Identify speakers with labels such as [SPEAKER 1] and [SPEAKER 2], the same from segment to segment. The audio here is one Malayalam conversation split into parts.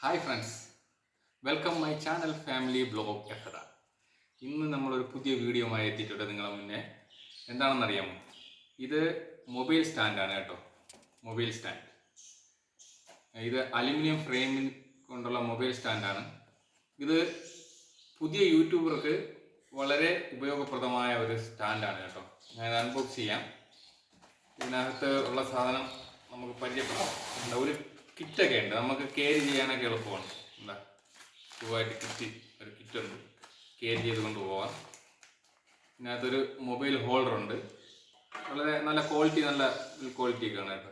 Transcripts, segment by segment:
[SPEAKER 1] Hi friends welcome my channel family vlog എഫറ ഇന്ന് നമ്മളൊരു പുതിയ വീഡിയോമായി എത്തിയിട്ടുണ്ട് നിങ്ങളെ മുന്നേ. എന്താണെന്നറിയാമോ? ഇത് മൊബൈൽ സ്റ്റാൻഡാണ് കേട്ടോ. Mobile stand. ഇത് അലുമിനിയം ഫ്രെയിമിൽ കൊണ്ടുള്ള മൊബൈൽ സ്റ്റാൻഡാണ് ഇത് പുതിയ യൂട്യൂബർക്ക് വളരെ ഉപയോഗപ്രദമായ ഒരു സ്റ്റാൻഡാണ് കേട്ടോ. ഞാൻ അൺബോക്സ് ചെയ്യാം. ഇതിനകത്ത് ഉള്ള സാധനം നമുക്ക് പരിചയപ്പെടാം. ഒരു കിറ്റൊക്കെ ഉണ്ട്. നമുക്ക് കെയർ ചെയ്യാനൊക്കെ എളുപ്പമാണ്. എന്താ? സുഖമായിട്ട് കിറ്റ് ഒരു കിറ്റ് ഉണ്ട് കെയർ ചെയ്ത് കൊണ്ട് പോവാം. ഇതിനകത്തൊരു മൊബൈൽ ഹോൾഡർ ഉണ്ട്. വളരെ നല്ല ക്വാളിറ്റി നല്ല ക്വാളിറ്റി ഒക്കെയാണ് കേട്ടോ.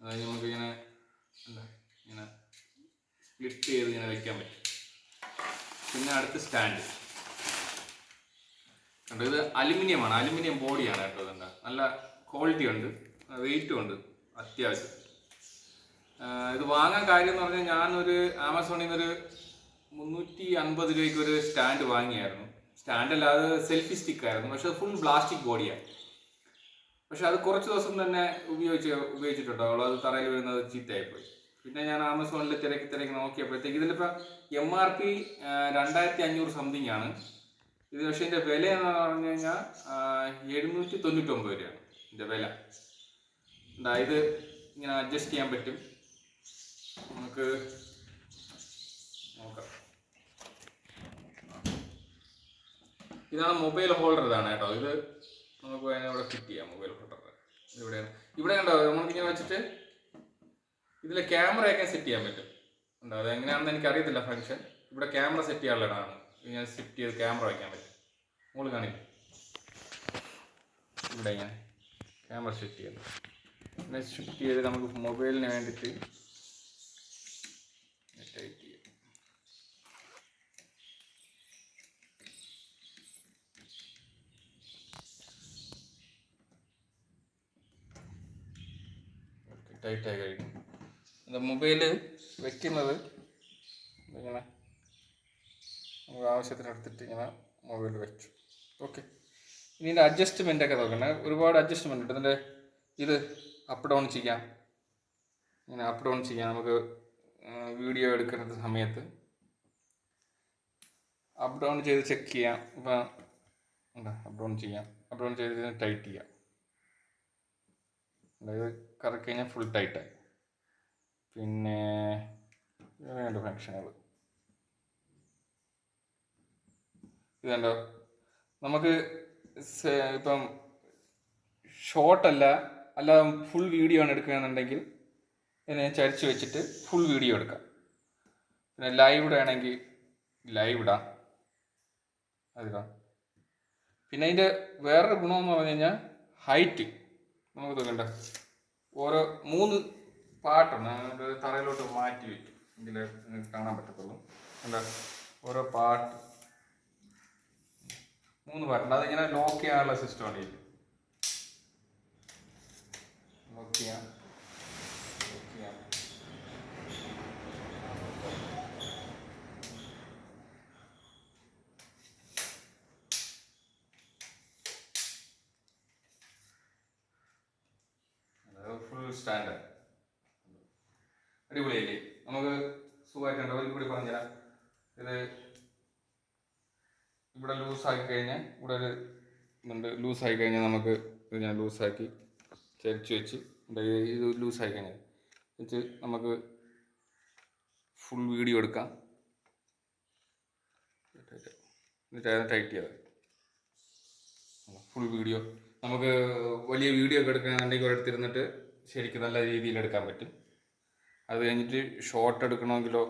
[SPEAKER 1] അതായത് നമുക്ക് ഇങ്ങനെ എന്താ? ഇങ്ങനെ സ്പ്ലിറ്റ് ചെയ്ത് ഇങ്ങനെ വെക്കാൻ പറ്റും. പിന്നെ അടുത്ത് സ്റ്റാൻഡ് കണ്ടോ? ഇത് അലുമിനിയമാണ്. അലുമിനിയം ബോഡിയാണ് കേട്ടോ ഇതെന്താ? നല്ല ക്വാളിറ്റി ഉണ്ട്. വെയിറ്റും ഉണ്ട്. അത്യാവശ്യം. ഇത് വാങ്ങാൻ കാര്യം എന്ന് പറഞ്ഞാൽ ഞാനൊരു ആമസോണിൽ നിന്നൊരു മുന്നൂറ്റി അൻപത് രൂപയ്ക്ക് ഒരു സ്റ്റാൻഡ് വാങ്ങിയായിരുന്നു. സ്റ്റാൻഡ് അല്ലാതെ സെൽഫി സ്റ്റിക്ക് ആയിരുന്നു. പക്ഷെ ഫുൾ പ്ലാസ്റ്റിക് ബോഡിയാണ് പക്ഷെ അത് കുറച്ച് ദിവസം തന്നെ ഉപയോഗിച്ച് ഉപയോഗിച്ചിട്ടുണ്ടോ അത് തറയിൽ വരുന്നത് ചീത്തയായിപ്പോയി. പിന്നെ ഞാൻ ആമസോണിൽ തിരക്കി തിരക്കി നോക്കിയപ്പോഴത്തേക്ക് ഇതിലിപ്പോൾ എം ആർ പി രണ്ടായിരത്തി അഞ്ഞൂറ് സംതിങ് ആണ്. ഇത് പക്ഷേ ഇതിന്റെ വില എന്ന് പറഞ്ഞു കഴിഞ്ഞാൽ എഴുന്നൂറ്റി തൊണ്ണൂറ്റൊമ്പത് രൂപയാണ് ഇതിന്റെ വില. ഇത് ഇങ്ങനെ അഡ്ജസ്റ്റ് ചെയ്യാൻ പറ്റും. നമുക്ക് നോക്കാം. ഇതാണ് മൊബൈൽ ഹോൾഡർ ഇതാണ് കേട്ടോ. ഇത് നമുക്ക് ഇവിടെ ഫിറ്റ് ചെയ്യാം മൊബൈൽ ഹോൾഡർ. ഇവിടെയാണ്. ഇവിടെ ഉണ്ടോ നമുക്കിങ്ങനെ വെച്ചിട്ട് ഇതിൽ ക്യാമറയൊക്കെ സെറ്റ് ചെയ്യാൻ പറ്റും. ഉണ്ടോ അത് എങ്ങനെയാണെന്ന് എനിക്ക് അറിയത്തില്ല ഫംഗ്ഷൻ ഇവിടെ ക്യാമറ സെറ്റ് ചെയ്യാനുള്ള ഇടമാണ് ഇങ്ങനെ സെറ്റ് ചെയ്ത് ക്യാമറ വയ്ക്കാൻ പറ്റും. മുകളിൽ കാണിക്കും. ഇവിടെ ഇങ്ങനെ ക്യാമറ സെറ്റ് ചെയ്യുന്നത് പിന്നെ ഷിഫ്റ്റ് ചെയ്ത് നമുക്ക് മൊബൈലിന് വേണ്ടിയിട്ട് ടൈറ്റ് ചെയ്യാം ടൈറ്റ് ആയി കഴിഞ്ഞു അത് മൊബൈൽ വെക്കുന്നത് ഇങ്ങനെ നമുക്ക് ആവശ്യത്തിനെടുത്തിട്ട് ഇങ്ങനെ മൊബൈൽ വെച്ചു. ഓക്കെ ഇനി ഇതിന്റെ അഡ്ജസ്റ്റ്മെന്റ് ഒക്കെ നോക്കണേ. ഒരുപാട് അഡ്ജസ്റ്റ്മെന്റ് ഉണ്ട്. ഇതിന്റെ ഇത് അപ്പ് ഡൗൺ ചെയ്യാം. ഇങ്ങനെ അപ്പ് ഡൗൺ ചെയ്യാം. നമുക്ക് വീഡിയോ എടുക്കുന്ന സമയത്ത് അപ്പ് ഡൗൺ ചെയ്ത് ചെക്ക് ചെയ്യാം. ഇപ്പം അപ്പ് ഡൗൺ ചെയ്യാം. അപ്പ് ഡൗൺ ചെയ്ത് ടൈറ്റ് ചെയ്യാം. അതായത് കറക്കി കഴിഞ്ഞാൽ ഫുൾ ടൈറ്റായി പിന്നെ രണ്ട് ഫങ്ഷനുകൾ ഇതുണ്ടോ നമുക്ക് ഇപ്പം ഷോർട്ടല്ല അല്ല ഫുൾ വീഡിയോ ആണ് എടുക്കുകയാണെന്നുണ്ടെങ്കിൽ ഇതിനെ ചരിച്ച് വെച്ചിട്ട് ഫുൾ വീഡിയോ എടുക്കാം. പിന്നെ ലൈവ് ഇടുകയാണെങ്കിൽ ലൈവ് ഇടാം. അതിടാം. പിന്നെ അതിന്റെ വേറൊരു ഗുണമെന്ന് പറഞ്ഞു കഴിഞ്ഞാൽ ഹൈറ്റ് നമുക്ക് തോന്നണ്ട ഓരോ മൂന്ന് പാട്ടാണ് നമുക്ക് തറയിലോട്ട് മാറ്റി വയ്ക്കും എങ്കിലേ കാണാൻ പറ്റത്തുള്ളൂ. എന്താ ഓരോ പാട്ട് മൂന്ന് പാട്ടുണ്ട് അതിങ്ങനെ ലോക്ക് ചെയ്യാനുള്ള സിസ്റ്റമാണ് ഇതിൽ ലോക്ക് ചെയ്യാം ലോക്ക് ചെയ്യാം ഫുൾ സ്റ്റാൻഡേർഡ് അടിപൊളിയല്ലേ നമുക്ക് സുഖമായിട്ടുണ്ട് ഒരു കൂടി പറഞ്ഞുതരാം. ഇത് ഇവിടെ ലൂസാക്കി കഴിഞ്ഞാൽ ഇവിടെ ഒരു ഇതുണ്ട്. ലൂസാക്കി കഴിഞ്ഞാൽ നമുക്ക് ഇത് ഞാൻ ലൂസാക്കി ചരിച്ച് വെച്ച് ഇത് ലൂസാക്കി കഴിഞ്ഞാൽ വെച്ച് നമുക്ക് ഫുൾ വീഡിയോ എടുക്കാം. എന്നിട്ട് ടൈറ്റ് ചെയ്യാതെ ഫുൾ വീഡിയോ നമുക്ക് വലിയ വീഡിയോ ഒക്കെ എടുക്കണമെന്നുണ്ടെങ്കിൽ ഒരിടത്തിരുന്നിട്ട് ശരിക്കും നല്ല രീതിയിൽ എടുക്കാൻ പറ്റും. അത് കഴിഞ്ഞിട്ട് ഷോർട്ട് എടുക്കണമെങ്കിലോ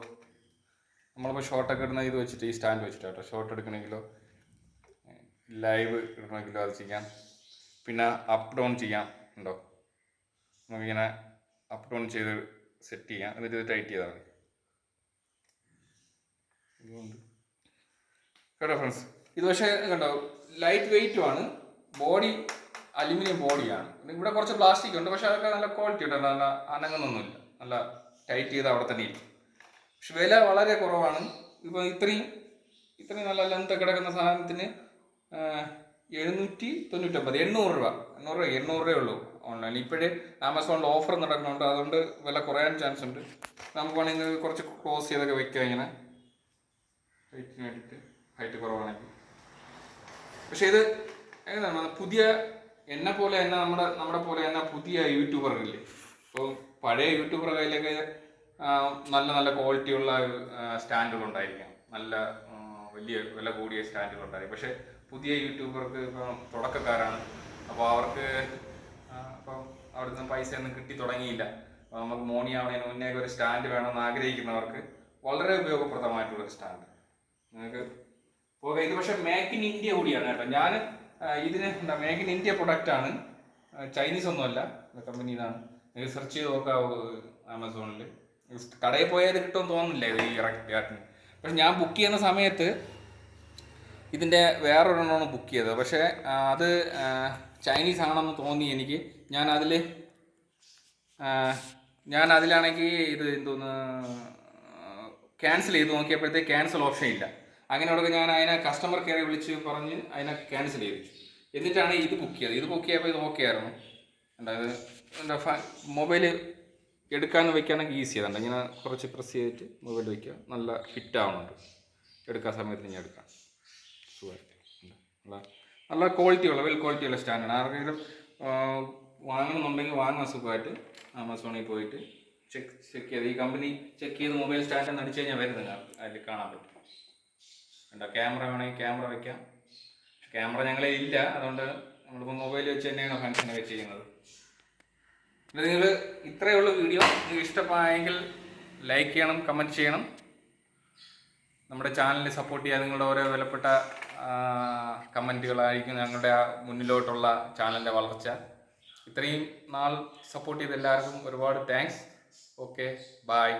[SPEAKER 1] നമ്മളിപ്പോൾ ഷോർട്ടൊക്കെ ഇടുന്ന ഇത് വെച്ചിട്ട് ഈ സ്റ്റാൻഡ് വെച്ചിട്ട് കേട്ടോ. ഷോർട്ട് എടുക്കണമെങ്കിലോ ലൈവ് ഇടണമെങ്കിലോ അത് ചെയ്യാം. പിന്നെ അപ്പ് ഡൗൺ ചെയ്യാം ഉണ്ടോ? നമുക്കിങ്ങനെ അപ്പ് ഡൗൺ ചെയ്ത് സെറ്റ് ചെയ്യാം. എന്നിട്ട് ഇത് ടൈറ്റ് ചെയ്താൽ മതി. കേട്ടോ ഫ്രണ്ട്സ് ഇത് പക്ഷേ കണ്ടോ ലൈറ്റ് വെയിറ്റുമാണ് ബോഡി അലുമിനിയം ബോഡിയാണ്. ഇവിടെ കുറച്ച് പ്ലാസ്റ്റിക് ഉണ്ട് പക്ഷെ അതൊക്കെ നല്ല ക്വാളിറ്റി ഉണ്ട് നല്ല അനങ്ങുന്നൊന്നുമില്ല. നല്ല ടൈറ്റ് ചെയ്ത് അവിടെ തന്നെ ഇരിക്കും. പക്ഷെ വില വളരെ കുറവാണ്. ഇപ്പോൾ ഇത്രയും ഇത്രയും നല്ല ലെങ്ത് കിടക്കുന്ന സാധനത്തിന് എഴുന്നൂറ്റി തൊണ്ണൂറ്റൊമ്പത് എണ്ണൂറ് രൂപ. എണ്ണൂറ് രൂപ എണ്ണൂറ് രൂപയേ ഉള്ളൂ ഓൺലൈനിൽ ഇപ്പോഴേ ആമസോണിൽ ഓഫർ നടക്കുന്നുണ്ട് അതുകൊണ്ട് വില കുറയാൻ ചാൻസ് ഉണ്ട്. നമുക്ക് വേണമെങ്കിൽ കുറച്ച് ക്ലോസ് ചെയ്തൊക്കെ വെക്കുക ഇങ്ങനെ. ഹൈറ്റിന് വേണ്ടിയിട്ട്. ഹൈറ്റ് കുറവാണെങ്കിൽ. പക്ഷേ ഇത് എങ്ങനെയാണ് പുതിയ എന്നെ പോലെ തന്നെ നമ്മുടെ നമ്മുടെ പോലെ തന്നെ പുതിയ യൂട്യൂബറുകളില്ലേ ഇപ്പോൾ പഴയ യൂട്യൂബർ കയ്യിലൊക്കെ നല്ല നല്ല ക്വാളിറ്റിയുള്ള സ്റ്റാൻഡുകൾ ഉണ്ടായിരിക്കാം. നല്ല വലിയ വില കൂടിയ സ്റ്റാൻഡുകൾ ഉണ്ടായിരിക്കും. പക്ഷേ പുതിയ യൂട്യൂബർക്ക് ഇപ്പം തുടക്കക്കാരാണ്. അപ്പോൾ അവർക്ക് ഇപ്പം അവിടുന്ന് പൈസ ഒന്നും കിട്ടി തുടങ്ങിയില്ല. അപ്പോൾ നമുക്ക് മോണി ആവണതിന് മുന്നേ ഒരു സ്റ്റാൻഡ് വേണമെന്ന് ആഗ്രഹിക്കുന്നവർക്ക് വളരെ ഉപയോഗപ്രദമായിട്ടുള്ള സ്റ്റാൻഡ് നിങ്ങൾക്ക് ഇത് പക്ഷേ മേക്ക് ഇൻ ഇന്ത്യ കൂടിയാണ് കേട്ടോ. ഞാൻ ഇതിന് എന്താ മേക്ക് ഇൻ ഇന്ത്യ പ്രൊഡക്റ്റ് ആണ്. ചൈനീസ് ഒന്നുമല്ല. കമ്പനി ഇതാണ് സെർച്ച് ചെയ്ത് നോക്കാവൂ ആമസോണിൽ കടയിൽ പോയാൽ കിട്ടുമെന്ന് തോന്നുന്നില്ല ഇത് ഈ ഇറക്കി പക്ഷെ ഞാൻ ബുക്ക് ചെയ്യുന്ന സമയത്ത് ഇതിന്റെ വേറൊരെണ്ണമാണ് ബുക്ക് ചെയ്തത്. പക്ഷേ അത് ചൈനീസ് ആണെന്ന് തോന്നി എനിക്ക്. ഞാൻ അതിൽ ഞാൻ അതിലാണെങ്കിൽ ഇത് എന്തോന്ന് ക്യാൻസൽ ചെയ്ത് നോക്കിയപ്പോഴത്തേക്ക് ക്യാൻസൽ ഓപ്ഷൻ ഇല്ല. അങ്ങനെ അവിടെ ഞാൻ അതിനെ കസ്റ്റമർ കെയറെ വിളിച്ച് പറഞ്ഞ് അതിനെ ക്യാൻസൽ ചെയ്തു. എന്നിട്ടാണ് ഇത് ബുക്ക് ചെയ്തത്. ഇത് ബുക്ക് ചെയ്യുമ്പോൾ ഇത് ഓക്കെ ആയിരുന്നു. അതായത് എന്താ മൊബൈൽ എടുക്കാമെന്ന് വെക്കാനൊക്കെ ഈസി ആണ് ഇങ്ങനെ കുറച്ച് പ്രസ് ചെയ്തിട്ട് മൊബൈൽ വെക്കുക. നല്ല ഫിറ്റ് ആവുന്നുണ്ട്. എടുക്കാൻ സമയത്ത് ഞാൻ എടുക്കാം. സുഖമായിട്ട്. നല്ല നല്ല ക്വാളിറ്റി ഉള്ള വെൽ ക്വാളിറ്റി ഉള്ള സ്റ്റാൻഡാണ് ആർക്കെങ്കിലും വാങ്ങണമെന്നുണ്ടെങ്കിൽ വാങ്ങാൻ സുഖമായിട്ട് ആമസോണിൽ പോയിട്ട് ചെക്ക് ചെക്ക് ചെയ്ത്. ഈ കമ്പനി ചെക്ക് ചെയ്ത് മൊബൈൽ സ്റ്റാൻഡ് അടിച്ചു കഴിഞ്ഞാൽ വരുന്നത് അതിൽ കാണാൻ പറ്റും. എന്താ ക്യാമറ വേണമെങ്കിൽ ക്യാമറ വെക്കാം. ക്യാമറ ഞങ്ങളെ ഇല്ല. അതുകൊണ്ട് നമ്മളിപ്പോൾ മൊബൈൽ വെച്ച് തന്നെയാണ് ഫങ്ഷനൊക്കെ ചെയ്യുന്നത്. നിങ്ങൾ ഇത്രയേ ഉള്ളൂ വീഡിയോ നിങ്ങൾക്ക് ഇഷ്ടമായെങ്കിൽ ലൈക്ക് ചെയ്യണം കമന്റ് ചെയ്യണം. നമ്മുടെ ചാനലിനെ സപ്പോർട്ട് ചെയ്യാൻ നിങ്ങളുടെ ഓരോ വിലപ്പെട്ട കമന്റുകളായിരിക്കും ഞങ്ങളുടെ മുന്നിലോട്ടുള്ള ചാനലിന്റെ വളർച്ച. ഇത്രയും നാൾ സപ്പോർട്ട് ചെയ്ത എല്ലാവർക്കും ഒരുപാട് താങ്ക്സ് ഓക്കെ ബായ്